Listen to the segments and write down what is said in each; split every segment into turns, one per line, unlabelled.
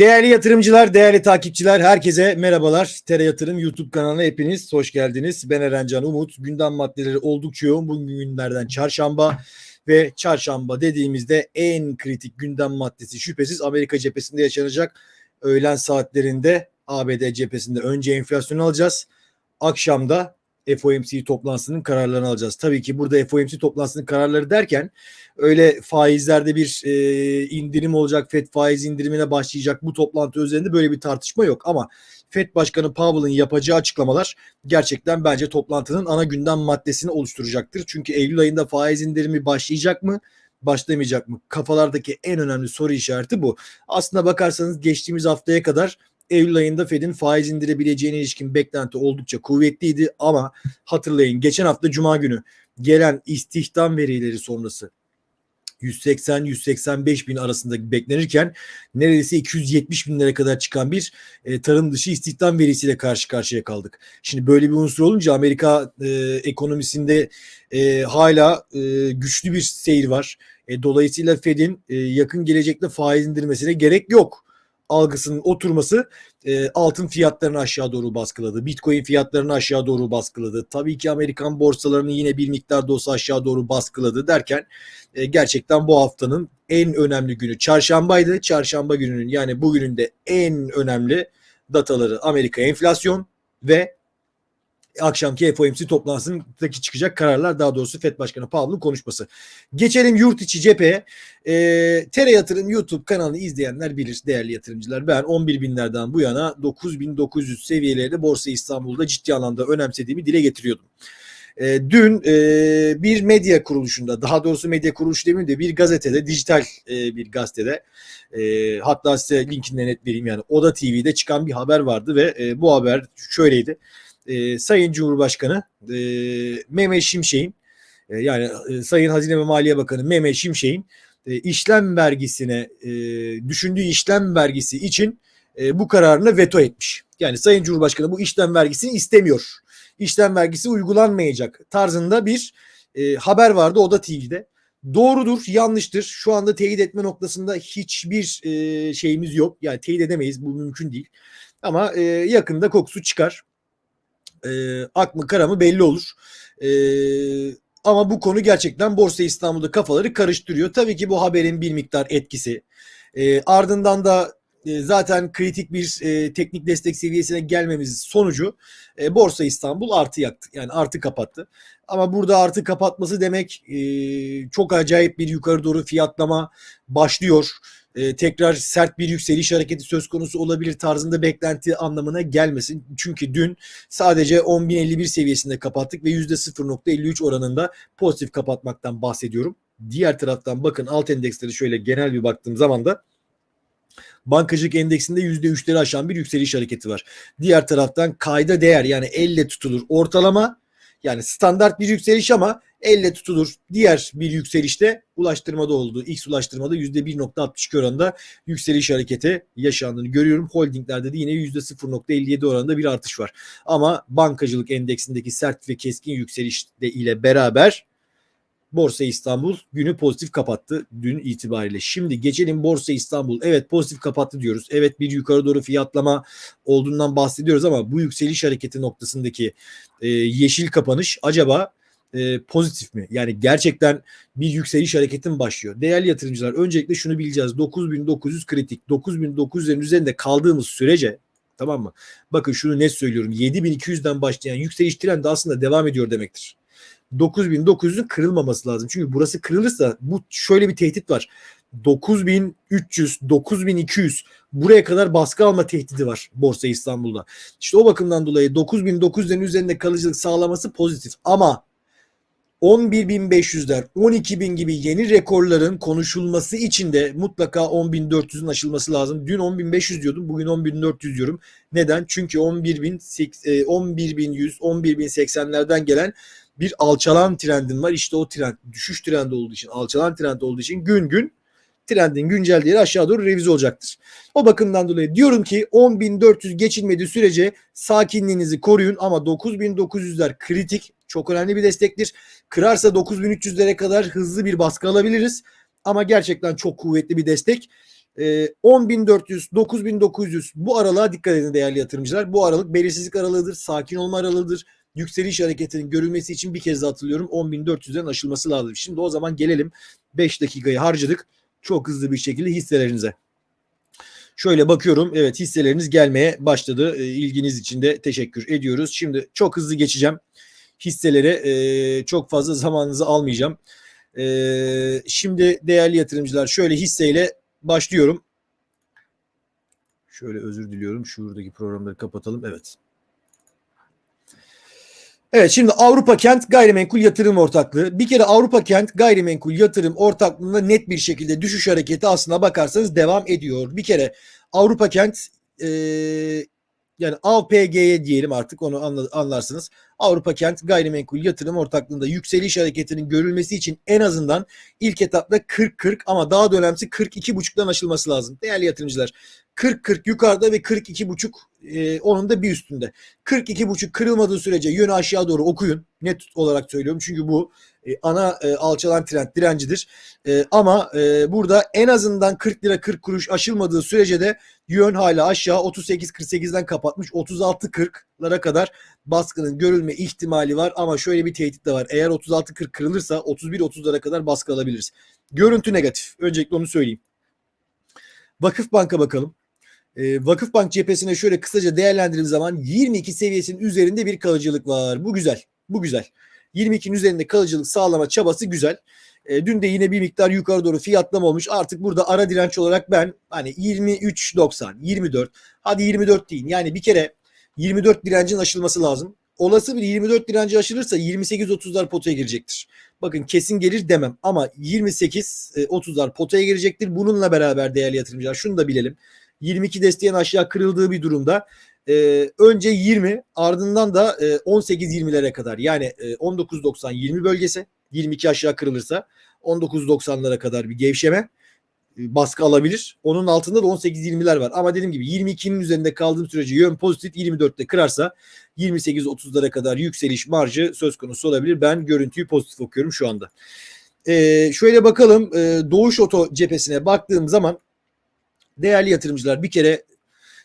Değerli yatırımcılar, değerli takipçiler, herkese merhabalar. Tere Yatırım YouTube kanalına hepiniz hoş geldiniz. Ben Erencan Umut. Gündem maddeleri oldukça yoğun. Bugün günlerden çarşamba ve çarşamba dediğimizde en kritik gündem maddesi şüphesiz Amerika cephesinde yaşanacak. Öğlen saatlerinde ABD cephesinde önce enflasyonu alacağız. Akşamda FOMC toplantısının kararlarını alacağız. Tabii ki burada FOMC toplantısının kararları derken öyle faizlerde bir e, indirim olacak, FED faiz indirimine başlayacak bu toplantı üzerinde böyle bir tartışma yok ama FED Başkanı Powell'ın yapacağı açıklamalar gerçekten bence toplantının ana gündem maddesini oluşturacaktır. Çünkü Eylül ayında faiz indirimi başlayacak mı? Başlamayacak mı? Kafalardaki en önemli soru işareti bu. Aslına bakarsanız geçtiğimiz haftaya kadar Eylül ayında Fed'in faiz indirebileceğine ilişkin beklenti oldukça kuvvetliydi ama hatırlayın geçen hafta Cuma günü gelen istihdam verileri sonrası 180-185 bin arasında beklenirken neredeyse 270 binlere kadar çıkan bir e, tarım dışı istihdam verisiyle karşı karşıya kaldık. Şimdi böyle bir unsur olunca Amerika e, ekonomisinde e, hala e, güçlü bir seyir var. E, dolayısıyla Fed'in e, yakın gelecekte faiz indirmesine gerek yok algısının oturması e, altın fiyatlarını aşağı doğru baskıladı. Bitcoin fiyatlarını aşağı doğru baskıladı. Tabii ki Amerikan borsalarını yine bir miktar da olsa aşağı doğru baskıladı derken e, gerçekten bu haftanın en önemli günü çarşambaydı. Çarşamba gününün yani bugünün de en önemli dataları Amerika enflasyon ve akşamki FOMC toplantısındaki çıkacak kararlar daha doğrusu FED Başkanı Powell'ın konuşması. Geçelim yurt içi cepheye. E, Tere Yatırım YouTube kanalını izleyenler bilir değerli yatırımcılar. Ben 11 binlerden bu yana 9900 seviyelerinde Borsa İstanbul'da ciddi anlamda önemsediğimi dile getiriyordum. E, dün e, bir medya kuruluşunda daha doğrusu medya kuruluşu demeyeyim de bir gazetede dijital e, bir gazetede e, hatta size linkini net vereyim yani Oda TV'de çıkan bir haber vardı ve e, bu haber şöyleydi e, Sayın Cumhurbaşkanı e, Mehmet Şimşek'in e, yani e, Sayın Hazine ve Maliye Bakanı Mehmet Şimşek'in e, işlem vergisine e, düşündüğü işlem vergisi için e, bu kararını veto etmiş. Yani Sayın Cumhurbaşkanı bu işlem vergisini istemiyor. İşlem vergisi uygulanmayacak tarzında bir e, haber vardı o da TV'de. Doğrudur, yanlıştır. Şu anda teyit etme noktasında hiçbir e, şeyimiz yok. Yani teyit edemeyiz, bu mümkün değil. Ama e, yakında kokusu çıkar e, ak mı kara mı belli olur. E, ama bu konu gerçekten Borsa İstanbul'da kafaları karıştırıyor. Tabii ki bu haberin bir miktar etkisi. E, ardından da e, zaten kritik bir e, teknik destek seviyesine gelmemiz sonucu e, Borsa İstanbul artı yaktı. Yani artı kapattı. Ama burada artı kapatması demek e, çok acayip bir yukarı doğru fiyatlama başlıyor e, tekrar sert bir yükseliş hareketi söz konusu olabilir tarzında beklenti anlamına gelmesin. Çünkü dün sadece 10.051 seviyesinde kapattık ve %0.53 oranında pozitif kapatmaktan bahsediyorum. Diğer taraftan bakın alt endeksleri şöyle genel bir baktığım zaman da Bankacılık endeksinde %3'leri aşan bir yükseliş hareketi var. Diğer taraftan kayda değer yani elle tutulur ortalama yani standart bir yükseliş ama elle tutulur. Diğer bir yükselişte ulaştırmada olduğu X ulaştırmada %1.62 oranında yükseliş hareketi yaşandığını görüyorum. Holdinglerde de yine %0.57 oranında bir artış var. Ama bankacılık endeksindeki sert ve keskin yükseliş ile beraber Borsa İstanbul günü pozitif kapattı dün itibariyle. Şimdi geçelim Borsa İstanbul. Evet pozitif kapattı diyoruz. Evet bir yukarı doğru fiyatlama olduğundan bahsediyoruz ama bu yükseliş hareketi noktasındaki e, yeşil kapanış acaba e, pozitif mi? Yani gerçekten bir yükseliş hareketin başlıyor. Değerli yatırımcılar öncelikle şunu bileceğiz. 9900 kritik. 9900'lerin üzerinde kaldığımız sürece tamam mı? Bakın şunu net söylüyorum. 7200'den başlayan yükseliş trendi aslında devam ediyor demektir. 9900'ün kırılmaması lazım. Çünkü burası kırılırsa bu şöyle bir tehdit var. 9300, 9200 buraya kadar baskı alma tehdidi var Borsa İstanbul'da. İşte o bakımdan dolayı 9900'lerin üzerinde kalıcılık sağlaması pozitif ama 11.500'ler, 12.000 gibi yeni rekorların konuşulması için de mutlaka 10.400'ün aşılması lazım. Dün 10.500 diyordum, bugün 10.400 diyorum. Neden? Çünkü 11.100, 11.100, 11.080'lerden gelen bir alçalan trendin var. İşte o trend düşüş trendi olduğu için, alçalan trend olduğu için gün gün trendin güncel değeri aşağı doğru revize olacaktır. O bakımdan dolayı diyorum ki 10.400 geçilmediği sürece sakinliğinizi koruyun ama 9.900'ler kritik çok önemli bir destektir. Kırarsa 9300'lere kadar hızlı bir baskı alabiliriz. Ama gerçekten çok kuvvetli bir destek. E, 10.400, 9.900 bu aralığa dikkat edin değerli yatırımcılar. Bu aralık belirsizlik aralığıdır, sakin olma aralığıdır. Yükseliş hareketinin görülmesi için bir kez daha hatırlıyorum 10.400'den aşılması lazım. Şimdi o zaman gelelim 5 dakikayı harcadık. Çok hızlı bir şekilde hisselerinize. Şöyle bakıyorum. Evet hisseleriniz gelmeye başladı. E, ilginiz için de teşekkür ediyoruz. Şimdi çok hızlı geçeceğim. Hisselere e, çok fazla zamanınızı almayacağım. E, şimdi değerli yatırımcılar şöyle hisseyle başlıyorum. Şöyle özür diliyorum. Şuradaki programları kapatalım. Evet. Evet şimdi Avrupa Kent Gayrimenkul Yatırım Ortaklığı. Bir kere Avrupa Kent Gayrimenkul Yatırım Ortaklığı'nda net bir şekilde düşüş hareketi aslına bakarsanız devam ediyor. Bir kere Avrupa Kent e, yani APG'ye diyelim artık onu anlarsınız. Avrupa Kent Gayrimenkul Yatırım Ortaklığı'nda yükseliş hareketinin görülmesi için en azından ilk etapta 40-40 ama daha da önemlisi 42.5'dan aşılması lazım. Değerli yatırımcılar 40-40 yukarıda ve 42.5 e, onun da bir üstünde. 42.5 kırılmadığı sürece yönü aşağı doğru okuyun. Net olarak söylüyorum. Çünkü bu e, ana e, alçalan trend direncidir. E, ama e, burada en azından 40 lira 40 kuruş aşılmadığı sürece de yön hala aşağı 38-48'den kapatmış. 36-40'lara kadar baskının görülme ihtimali var. Ama şöyle bir tehdit de var. Eğer 36-40 kırılırsa 31-30'lara kadar baskı alabiliriz. Görüntü negatif. Öncelikle onu söyleyeyim. Vakıf Bank'a bakalım. E, Vakıfbank cephesine şöyle kısaca değerlendirdiğim zaman 22 seviyesinin üzerinde bir kalıcılık var. Bu güzel. Bu güzel. 22'nin üzerinde kalıcılık sağlama çabası güzel. E, dün de yine bir miktar yukarı doğru fiyatlama olmuş. Artık burada ara direnç olarak ben hani 23.90, 24 hadi 24 deyin. Yani bir kere 24 direncin aşılması lazım. Olası bir 24 direnci aşılırsa 28-30'lar potaya girecektir. Bakın kesin gelir demem ama 28-30'lar e, potaya girecektir. Bununla beraber değerli yatırımcılar şunu da bilelim. 22 desteğin aşağı kırıldığı bir durumda e, önce 20 ardından da e, 18-20'lere kadar yani e, 19-90-20 bölgesi 22 aşağı kırılırsa 19-90'lara kadar bir gevşeme e, baskı alabilir. Onun altında da 18-20'ler var. Ama dediğim gibi 22'nin üzerinde kaldığım sürece yön pozitif 24'te kırarsa 28-30'lara kadar yükseliş marjı söz konusu olabilir. Ben görüntüyü pozitif okuyorum şu anda. Ee, şöyle bakalım e, Doğuş Oto cephesine baktığım zaman değerli yatırımcılar bir kere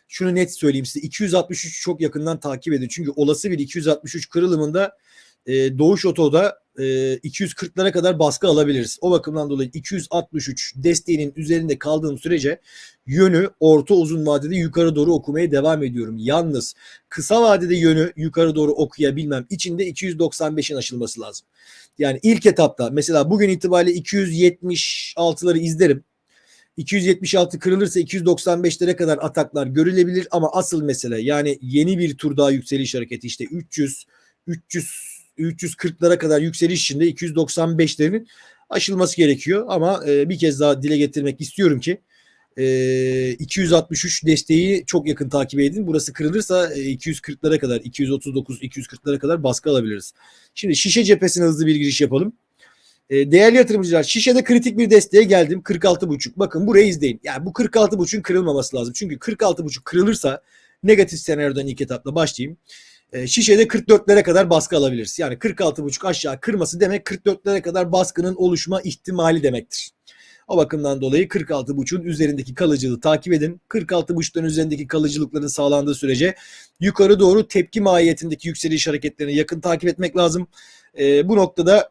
şunu net söyleyeyim size 263 çok yakından takip edin. Çünkü olası bir 263 kırılımında e, Doğuş Oto'da e, 240'lara kadar baskı alabiliriz. O bakımdan dolayı 263 desteğinin üzerinde kaldığım sürece yönü orta uzun vadede yukarı doğru okumaya devam ediyorum. Yalnız kısa vadede yönü yukarı doğru okuyabilmem için de 295'in aşılması lazım. Yani ilk etapta mesela bugün itibariyle 276'ları izlerim. 276 kırılırsa 295'lere kadar ataklar görülebilir ama asıl mesele yani yeni bir tur daha yükseliş hareketi işte 300 300 340'lara kadar yükseliş içinde 295'lerin aşılması gerekiyor ama e, bir kez daha dile getirmek istiyorum ki e, 263 desteği çok yakın takip edin. Burası kırılırsa e, 240'lara kadar 239 240'lara kadar baskı alabiliriz. Şimdi şişe cephesine hızlı bir giriş yapalım. E, değerli yatırımcılar şişede kritik bir desteğe geldim 46.5. Bakın burayı izleyin. Yani bu 46.5'ün kırılmaması lazım. Çünkü 46.5 kırılırsa negatif senaryodan ilk etapla başlayayım. E, şişede 44'lere kadar baskı alabiliriz. Yani 46.5 aşağı kırması demek 44'lere kadar baskının oluşma ihtimali demektir. O bakımdan dolayı 46.5'un üzerindeki kalıcılığı takip edin. 46.5'ların üzerindeki kalıcılıkların sağlandığı sürece yukarı doğru tepki mahiyetindeki yükseliş hareketlerini yakın takip etmek lazım. E, bu noktada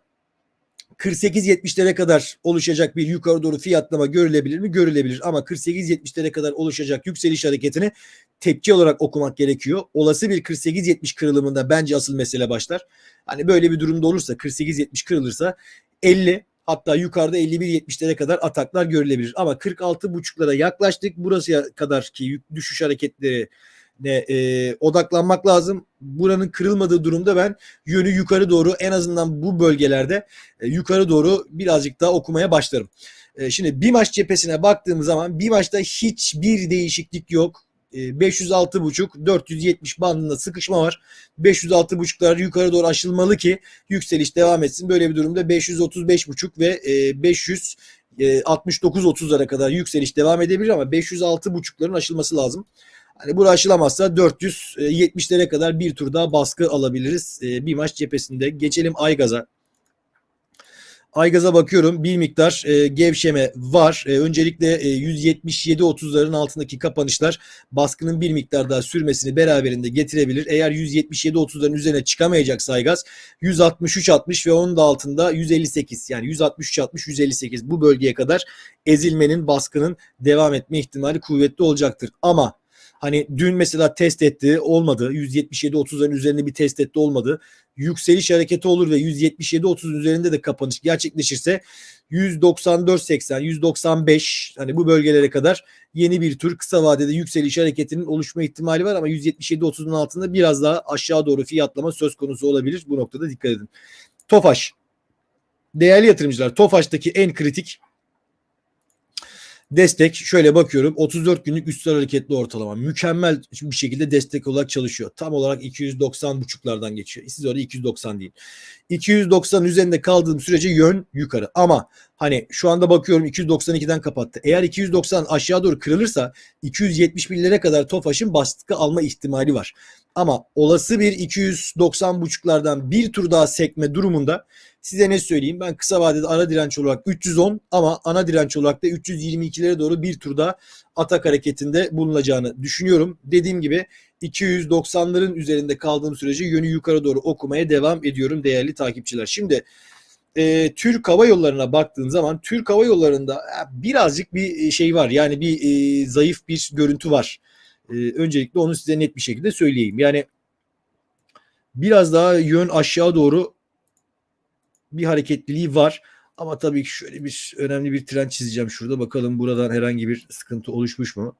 48-70'lere kadar oluşacak bir yukarı doğru fiyatlama görülebilir mi? Görülebilir ama 48-70'lere kadar oluşacak yükseliş hareketini tepki olarak okumak gerekiyor. Olası bir 48-70 kırılımında bence asıl mesele başlar. Hani böyle bir durumda olursa 48-70 kırılırsa 50 hatta yukarıda 51-70'lere kadar ataklar görülebilir. Ama 46.5'lara yaklaştık. Burası kadar ki düşüş hareketleri ne e, odaklanmak lazım. Buranın kırılmadığı durumda ben yönü yukarı doğru en azından bu bölgelerde e, yukarı doğru birazcık daha okumaya başlarım. E, şimdi bir maç cephesine baktığımız zaman bir maçta hiçbir değişiklik yok. 506.5 470 bandında sıkışma var. 506.5'lar yukarı doğru aşılmalı ki yükseliş devam etsin. Böyle bir durumda 535.5 ve 500 69-30'lara kadar yükseliş devam edebilir ama 506.5'ların aşılması lazım. Hani bu aşılamazsa 470'lere kadar bir tur daha baskı alabiliriz e, bir maç cephesinde. Geçelim Aygaz'a. Aygaz'a bakıyorum bir miktar e, gevşeme var. E, öncelikle e, 177.30'ların altındaki kapanışlar baskının bir miktar daha sürmesini beraberinde getirebilir. Eğer 177.30'ların üzerine çıkamayacaksa Aygaz 163.60 ve onun da altında 158 yani 163.60 158 bu bölgeye kadar ezilmenin baskının devam etme ihtimali kuvvetli olacaktır. Ama Hani dün mesela test etti olmadı. 177-30'ların üzerinde bir test etti olmadı. Yükseliş hareketi olur ve 177-30'un üzerinde de kapanış gerçekleşirse 194-80, 195 hani bu bölgelere kadar yeni bir tur kısa vadede yükseliş hareketinin oluşma ihtimali var ama 177-30'un altında biraz daha aşağı doğru fiyatlama söz konusu olabilir. Bu noktada dikkat edin. Tofaş. Değerli yatırımcılar Tofaş'taki en kritik Destek şöyle bakıyorum 34 günlük üstel hareketli ortalama mükemmel bir şekilde destek olarak çalışıyor. Tam olarak 290 buçuklardan geçiyor. Siz orada 290 değil. 290 üzerinde kaldığım sürece yön yukarı. Ama hani şu anda bakıyorum 292'den kapattı. Eğer 290 aşağı doğru kırılırsa 271'lere kadar Tofaş'ın baskı alma ihtimali var. Ama olası bir 290 buçuklardan bir tur daha sekme durumunda size ne söyleyeyim? Ben kısa vadede ara direnç olarak 310 ama ana direnç olarak da 322'lere doğru bir turda atak hareketinde bulunacağını düşünüyorum. Dediğim gibi 290'ların üzerinde kaldığım sürece yönü yukarı doğru okumaya devam ediyorum değerli takipçiler. Şimdi e, Türk Hava Yolları'na baktığın zaman Türk Hava Yolları'nda birazcık bir şey var. Yani bir e, zayıf bir görüntü var. E, öncelikle onu size net bir şekilde söyleyeyim. Yani biraz daha yön aşağı doğru bir hareketliliği var. Ama tabii ki şöyle bir önemli bir trend çizeceğim şurada. Bakalım buradan herhangi bir sıkıntı oluşmuş mu?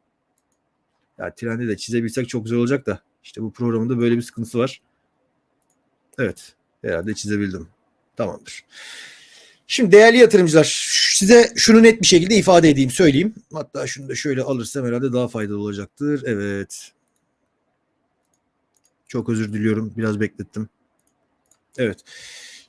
Ya trendi de çizebilsek çok güzel olacak da. İşte bu programında böyle bir sıkıntısı var. Evet. Herhalde çizebildim. Tamamdır. Şimdi değerli yatırımcılar size şunu net bir şekilde ifade edeyim söyleyeyim. Hatta şunu da şöyle alırsam herhalde daha faydalı olacaktır. Evet. Çok özür diliyorum. Biraz beklettim. Evet.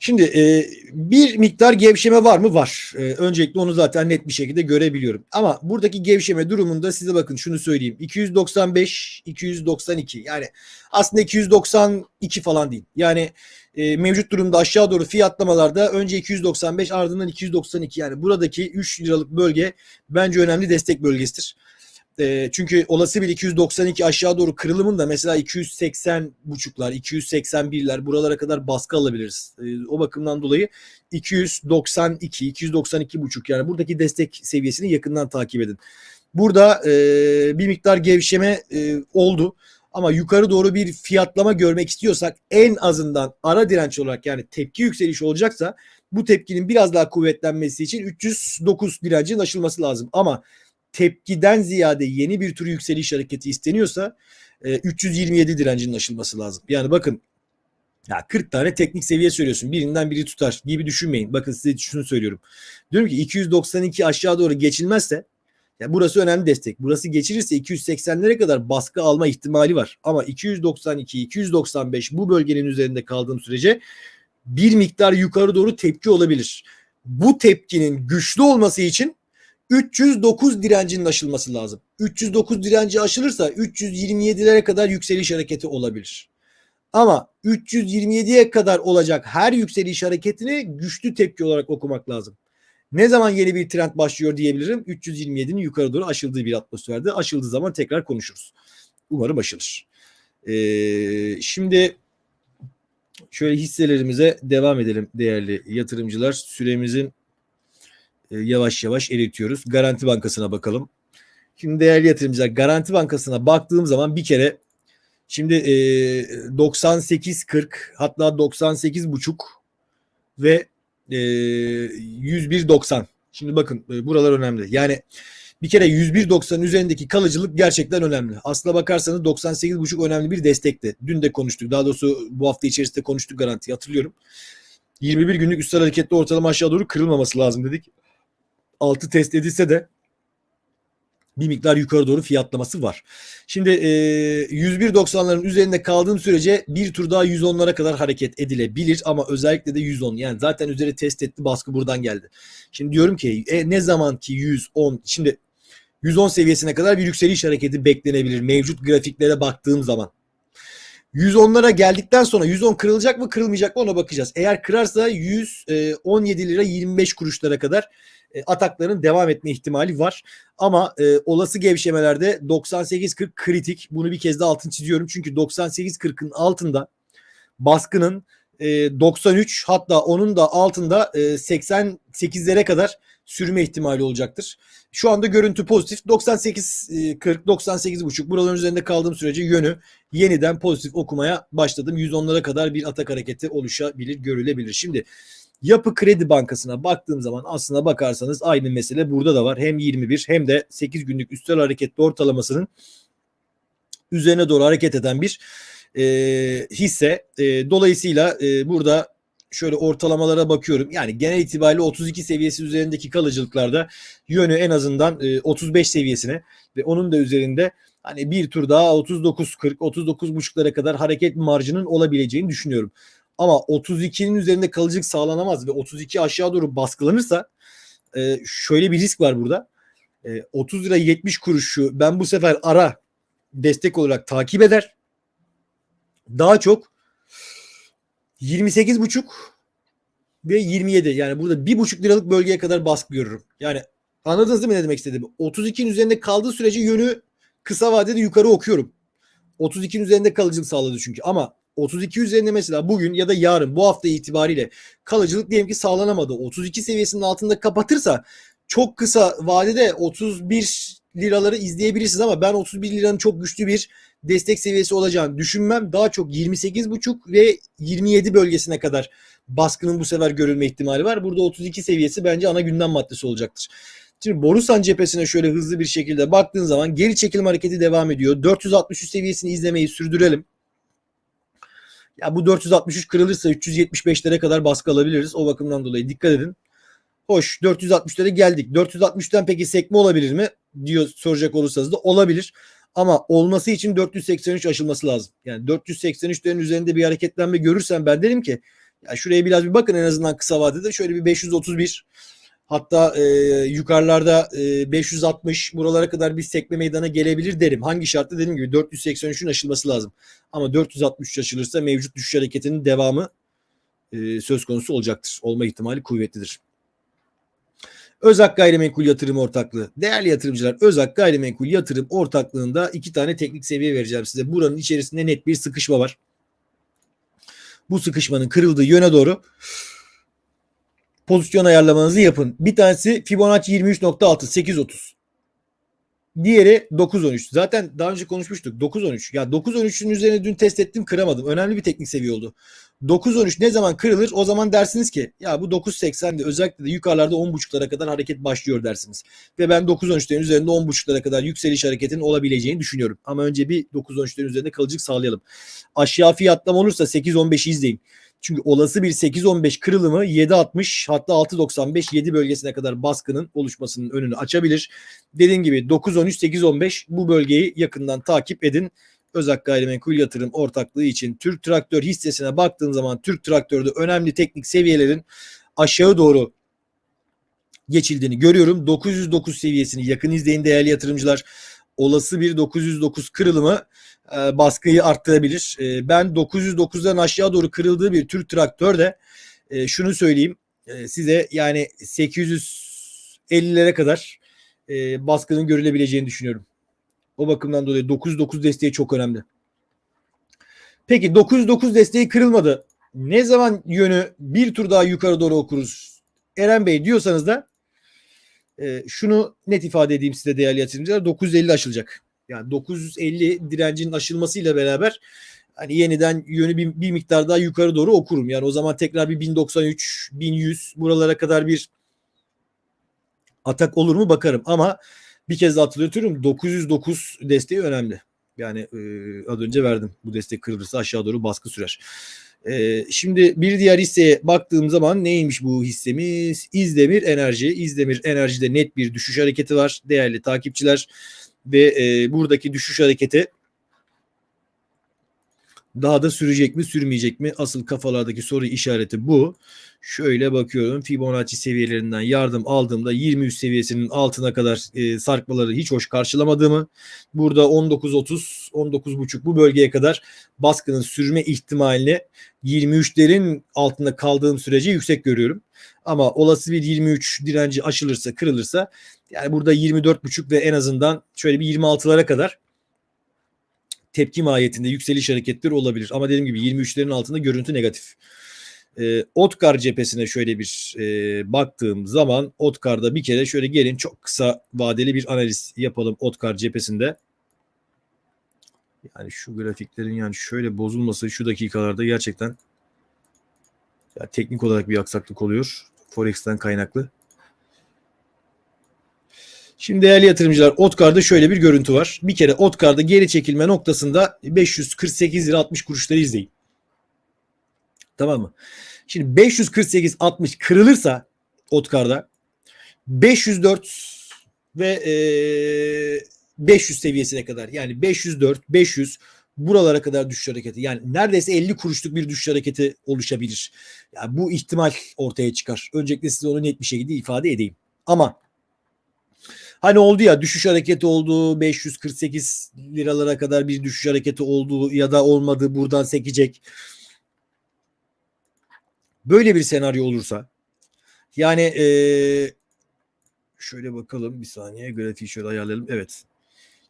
Şimdi e, bir miktar gevşeme var mı? Var. E, öncelikle onu zaten net bir şekilde görebiliyorum. Ama buradaki gevşeme durumunda size bakın şunu söyleyeyim. 295, 292 yani aslında 292 falan değil. Yani e, mevcut durumda aşağı doğru fiyatlamalarda önce 295 ardından 292 yani buradaki 3 liralık bölge bence önemli destek bölgesidir. E, çünkü olası bir 292 aşağı doğru kırılımın da mesela 280 buçuklar, 281'ler buralara kadar baskı alabiliriz. E, o bakımdan dolayı 292, 292 buçuk yani buradaki destek seviyesini yakından takip edin. Burada e, bir miktar gevşeme e, oldu. Ama yukarı doğru bir fiyatlama görmek istiyorsak en azından ara direnç olarak yani tepki yükselişi olacaksa bu tepkinin biraz daha kuvvetlenmesi için 309 direncin aşılması lazım. Ama tepkiden ziyade yeni bir tür yükseliş hareketi isteniyorsa e, 327 direncinin aşılması lazım. Yani bakın ya 40 tane teknik seviye söylüyorsun. Birinden biri tutar gibi düşünmeyin. Bakın size şunu söylüyorum. Diyorum ki 292 aşağı doğru geçilmezse ya burası önemli destek. Burası geçirirse 280'lere kadar baskı alma ihtimali var. Ama 292, 295 bu bölgenin üzerinde kaldığım sürece bir miktar yukarı doğru tepki olabilir. Bu tepkinin güçlü olması için 309 direncinin aşılması lazım. 309 direnci aşılırsa 327'lere kadar yükseliş hareketi olabilir. Ama 327'ye kadar olacak her yükseliş hareketini güçlü tepki olarak okumak lazım. Ne zaman yeni bir trend başlıyor diyebilirim. 327'nin yukarı doğru aşıldığı bir atmosferde. Aşıldığı zaman tekrar konuşuruz. Umarım aşılır. Ee, şimdi şöyle hisselerimize devam edelim değerli yatırımcılar. Süremizin e, yavaş yavaş eritiyoruz. Garanti Bankası'na bakalım. Şimdi değerli yatırımcılar Garanti Bankası'na baktığım zaman bir kere şimdi e, 98.40 hatta 98.5 ve e, 101.90. Şimdi bakın e, buralar önemli. Yani bir kere 101.90 üzerindeki kalıcılık gerçekten önemli. Aslına bakarsanız 98.5 önemli bir destekti. Dün de konuştuk. Daha doğrusu bu hafta içerisinde konuştuk garanti hatırlıyorum. 21 günlük üstel hareketli ortalama aşağı doğru kırılmaması lazım dedik. Altı test edilse de bir miktar yukarı doğru fiyatlaması var. Şimdi e, 101.90'ların üzerinde kaldığım sürece bir tur daha 110'lara kadar hareket edilebilir ama özellikle de 110 yani zaten üzeri test etti baskı buradan geldi. Şimdi diyorum ki e, ne zaman ki 110 şimdi 110 seviyesine kadar bir yükseliş hareketi beklenebilir mevcut grafiklere baktığım zaman. 110'lara geldikten sonra 110 kırılacak mı kırılmayacak mı ona bakacağız. Eğer kırarsa 117 lira 25 kuruşlara kadar e, atakların devam etme ihtimali var. Ama e, olası gevşemelerde 98-40 kritik. Bunu bir kez de altın çiziyorum. Çünkü 98-40'ın altında baskının e, 93 hatta onun da altında e, 88'lere kadar sürme ihtimali olacaktır. Şu anda görüntü pozitif. 98 40 98 buçuk buraların üzerinde kaldığım sürece yönü yeniden pozitif okumaya başladım. 110'lara kadar bir atak hareketi oluşabilir, görülebilir. Şimdi Yapı Kredi Bankası'na baktığım zaman aslına bakarsanız aynı mesele burada da var. Hem 21 hem de 8 günlük üstel hareketli ortalamasının üzerine doğru hareket eden bir e, hisse. E, dolayısıyla e, burada şöyle ortalamalara bakıyorum. Yani genel itibariyle 32 seviyesi üzerindeki kalıcılıklarda yönü en azından e, 35 seviyesine ve onun da üzerinde hani bir tur daha 39-40 39.5'lara kadar hareket marjının olabileceğini düşünüyorum. Ama 32'nin üzerinde kalıcılık sağlanamaz ve 32 aşağı doğru baskılanırsa e, şöyle bir risk var burada. E, 30 lira 70 kuruşu ben bu sefer ara destek olarak takip eder. Daha çok 28,5 ve 27 yani burada 1,5 liralık bölgeye kadar baskı görürüm. Yani anladınız değil mi ne demek istediğimi? 32'nin üzerinde kaldığı sürece yönü kısa vadede yukarı okuyorum. 32'nin üzerinde kalıcılık sağladı çünkü ama 32 üzerinde mesela bugün ya da yarın bu hafta itibariyle kalıcılık diyelim ki sağlanamadı. 32 seviyesinin altında kapatırsa çok kısa vadede 31 liraları izleyebilirsiniz ama ben 31 liranın çok güçlü bir destek seviyesi olacağını düşünmem. Daha çok 28,5 ve 27 bölgesine kadar baskının bu sefer görülme ihtimali var. Burada 32 seviyesi bence ana gündem maddesi olacaktır. Şimdi Borusan cephesine şöyle hızlı bir şekilde baktığın zaman geri çekilme hareketi devam ediyor. 463 seviyesini izlemeyi sürdürelim. Ya bu 463 kırılırsa 375'lere kadar baskı alabiliriz. O bakımdan dolayı dikkat edin. Hoş 460'lara geldik. 460'tan peki sekme olabilir mi? diyor soracak olursanız da olabilir. Ama olması için 483 aşılması lazım. Yani 483'lerin üzerinde bir hareketlenme görürsem ben derim ki ya şuraya biraz bir bakın en azından kısa vadede şöyle bir 531 hatta e, yukarılarda e, 560 buralara kadar bir sekme meydana gelebilir derim. Hangi şartta dediğim gibi 483'ün aşılması lazım. Ama 463 aşılırsa mevcut düşüş hareketinin devamı e, söz konusu olacaktır. Olma ihtimali kuvvetlidir. Özak Gayrimenkul Yatırım Ortaklığı. Değerli yatırımcılar Özak Gayrimenkul Yatırım Ortaklığı'nda iki tane teknik seviye vereceğim size. Buranın içerisinde net bir sıkışma var. Bu sıkışmanın kırıldığı yöne doğru pozisyon ayarlamanızı yapın. Bir tanesi Fibonacci 23.6 830. Diğeri 913. Zaten daha önce konuşmuştuk. 913. Ya 913'ün üzerine dün test ettim kıramadım. Önemli bir teknik seviye oldu. 913 ne zaman kırılır? O zaman dersiniz ki ya bu 980'de özellikle de yukarılarda 10.5'lara kadar hareket başlıyor dersiniz. Ve ben 913'lerin üzerinde 10.5'lara kadar yükseliş hareketinin olabileceğini düşünüyorum. Ama önce bir 913'lerin üzerinde kalıcılık sağlayalım. Aşağı fiyatlama olursa 8.15'i izleyin. Çünkü olası bir 8.15 kırılımı 7.60 hatta 6.95 7 bölgesine kadar baskının oluşmasının önünü açabilir. Dediğim gibi 9.13 8.15 bu bölgeyi yakından takip edin. Özak Gayrimenkul Yatırım Ortaklığı için Türk Traktör hissesine baktığım zaman Türk Traktör'de önemli teknik seviyelerin aşağı doğru geçildiğini görüyorum. 909 seviyesini yakın izleyin değerli yatırımcılar. Olası bir 909 kırılımı e, baskıyı arttırabilir. E, ben 909'dan aşağı doğru kırıldığı bir Türk Traktör'de e, şunu söyleyeyim e, size yani 850'lere kadar e, baskının görülebileceğini düşünüyorum. O bakımdan dolayı 909 desteği çok önemli. Peki 909 desteği kırılmadı. Ne zaman yönü bir tur daha yukarı doğru okuruz? Eren Bey diyorsanız da şunu net ifade edeyim size değerli yatırımcılar 950 aşılacak. Yani 950 direncinin aşılmasıyla beraber hani yeniden yönü bir, bir miktar daha yukarı doğru okurum. Yani o zaman tekrar bir 1093, 1100 buralara kadar bir atak olur mu bakarım. Ama bir kez daha hatırlatıyorum 909 desteği önemli. Yani e, az önce verdim. Bu destek kırılırsa aşağı doğru baskı sürer. E, şimdi bir diğer hisseye baktığım zaman neymiş bu hissemiz? İzdemir Enerji. İzdemir Enerji'de net bir düşüş hareketi var. Değerli takipçiler ve e, buradaki düşüş hareketi Daha da sürecek mi sürmeyecek mi? Asıl kafalardaki soru işareti bu. Şöyle bakıyorum Fibonacci seviyelerinden yardım aldığımda 23 seviyesinin altına kadar e, sarkmaları hiç hoş karşılamadığımı burada 19.30 19.5 bu bölgeye kadar baskının sürme ihtimalini 23'lerin altında kaldığım sürece yüksek görüyorum. Ama olası bir 23 direnci aşılırsa kırılırsa yani burada 24.5 ve en azından şöyle bir 26'lara kadar tepki mahiyetinde yükseliş hareketleri olabilir. Ama dediğim gibi 23'lerin altında görüntü negatif. E, Otkar cephesine şöyle bir e, baktığım zaman Otkar'da bir kere şöyle gelin çok kısa vadeli bir analiz yapalım Otkar cephesinde. Yani şu grafiklerin yani şöyle bozulması şu dakikalarda gerçekten ya teknik olarak bir aksaklık oluyor. Forex'ten kaynaklı. Şimdi değerli yatırımcılar Otkar'da şöyle bir görüntü var. Bir kere Otkar'da geri çekilme noktasında 548 lira 60 kuruşları izleyin. Tamam mı? Şimdi 548 60 kırılırsa Otkar'da 504 ve e, 500 seviyesine kadar yani 504 500 buralara kadar düşüş hareketi yani neredeyse 50 kuruşluk bir düşüş hareketi oluşabilir. Yani bu ihtimal ortaya çıkar. Öncelikle size onu net bir şekilde ifade edeyim. Ama Hani oldu ya düşüş hareketi oldu 548 liralara kadar bir düşüş hareketi oldu ya da olmadı buradan sekecek. Böyle bir senaryo olursa yani ee, şöyle bakalım bir saniye grafiği şöyle ayarlayalım. Evet.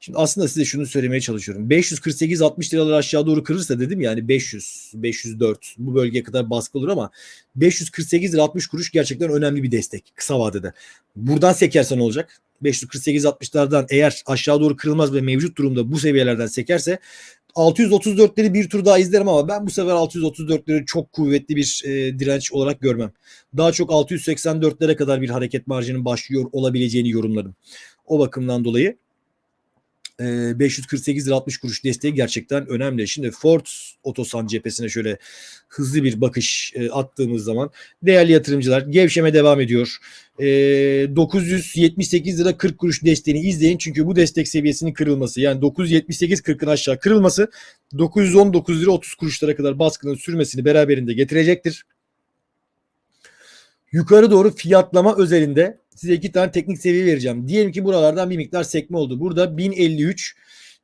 Şimdi aslında size şunu söylemeye çalışıyorum. 548-60 liralar aşağı doğru kırırsa dedim yani 500, 504 bu bölgeye kadar baskı olur ama 548 lira 60 kuruş gerçekten önemli bir destek kısa vadede. Buradan sekerse ne olacak? 548-60'lardan eğer aşağı doğru kırılmaz ve mevcut durumda bu seviyelerden sekerse 634'leri bir tur daha izlerim ama ben bu sefer 634'leri çok kuvvetli bir e, direnç olarak görmem. Daha çok 684'lere kadar bir hareket marjının başlıyor olabileceğini yorumlarım. O bakımdan dolayı 548 lira 60 kuruş desteği gerçekten önemli. Şimdi Ford Otosan cephesine şöyle hızlı bir bakış attığımız zaman değerli yatırımcılar gevşeme devam ediyor. 978 lira 40 kuruş desteğini izleyin. Çünkü bu destek seviyesinin kırılması yani 978 40'ın aşağı kırılması 919 lira 30 kuruşlara kadar baskının sürmesini beraberinde getirecektir. Yukarı doğru fiyatlama özelinde size iki tane teknik seviye vereceğim. Diyelim ki buralardan bir miktar sekme oldu. Burada 1053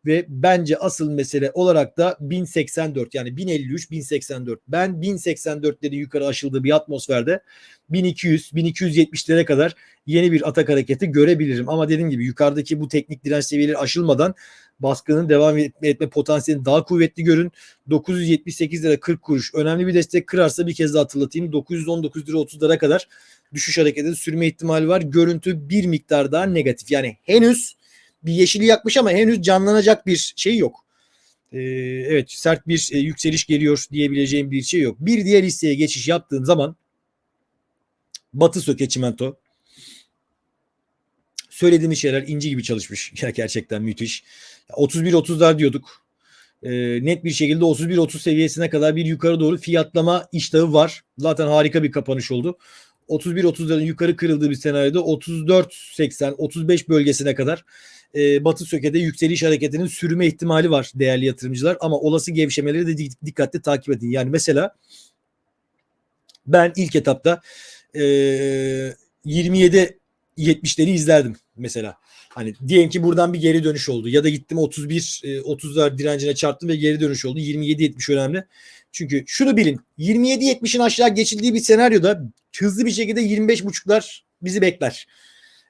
ve bence asıl mesele olarak da 1084 yani 1053 1084. Ben 1084'leri yukarı aşıldığı bir atmosferde 1200 1270'lere kadar yeni bir atak hareketi görebilirim. Ama dediğim gibi yukarıdaki bu teknik direnç seviyeleri aşılmadan baskının devam etme, potansiyelini daha kuvvetli görün. 978 lira 40 kuruş önemli bir destek kırarsa bir kez daha hatırlatayım. 919 lira 30'lara kadar düşüş hareketi sürme ihtimali var. Görüntü bir miktar daha negatif. Yani henüz bir yeşili yakmış ama henüz canlanacak bir şey yok. Ee, evet sert bir e, yükseliş geliyor diyebileceğim bir şey yok. Bir diğer hisseye geçiş yaptığım zaman Batı Söke Çimento söylediğimiz şeyler inci gibi çalışmış. Ya gerçekten müthiş. 31-30'lar diyorduk. E, net bir şekilde 31-30 seviyesine kadar bir yukarı doğru fiyatlama iştahı var. Zaten harika bir kapanış oldu. 31-30'ların yukarı kırıldığı bir senaryoda 34-80-35 bölgesine kadar e, Batı Söke'de yükseliş hareketinin sürme ihtimali var değerli yatırımcılar. Ama olası gevşemeleri de dikkatli takip edin. Yani mesela ben ilk etapta e, 27 70'leri izlerdim mesela. Hani diyelim ki buradan bir geri dönüş oldu ya da gittim 31 30'lar direncine çarptım ve geri dönüş oldu. 27 70 önemli. Çünkü şunu bilin 27 70'in aşağı geçildiği bir senaryoda hızlı bir şekilde 25 buçuklar bizi bekler.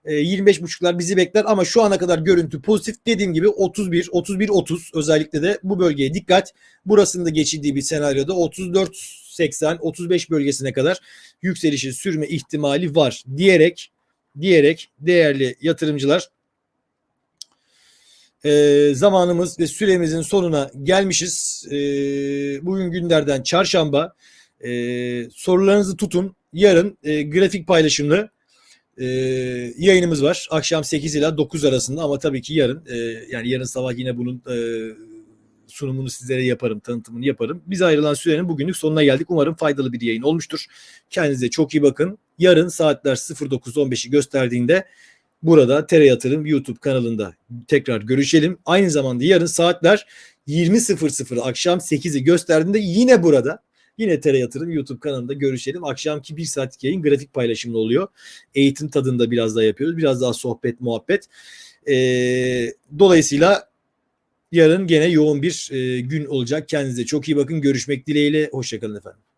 25 buçuklar bizi bekler ama şu ana kadar görüntü pozitif dediğim gibi 31 31 30 özellikle de bu bölgeye dikkat. Burasında geçildiği bir senaryoda 34 80 35 bölgesine kadar yükselişi sürme ihtimali var diyerek diyerek değerli yatırımcılar e, zamanımız ve süremizin sonuna gelmişiz. E, bugün günlerden çarşamba. E, sorularınızı tutun. Yarın e, grafik paylaşımlı e, yayınımız var. Akşam 8 ila 9 arasında ama tabii ki yarın e, yani yarın sabah yine bunun e, sunumunu sizlere yaparım, tanıtımını yaparım. Biz ayrılan sürenin bugünlük sonuna geldik. Umarım faydalı bir yayın olmuştur. Kendinize çok iyi bakın. Yarın saatler 09.15'i gösterdiğinde burada Tere Yatırım YouTube kanalında tekrar görüşelim. Aynı zamanda yarın saatler 20.00 akşam 8'i gösterdiğinde yine burada yine Tera Yatırım YouTube kanalında görüşelim. Akşamki bir saatlik yayın grafik paylaşımlı oluyor. Eğitim tadında biraz daha yapıyoruz. Biraz daha sohbet, muhabbet. Ee, dolayısıyla yarın gene yoğun bir e, gün olacak. Kendinize çok iyi bakın. Görüşmek dileğiyle. Hoşçakalın efendim.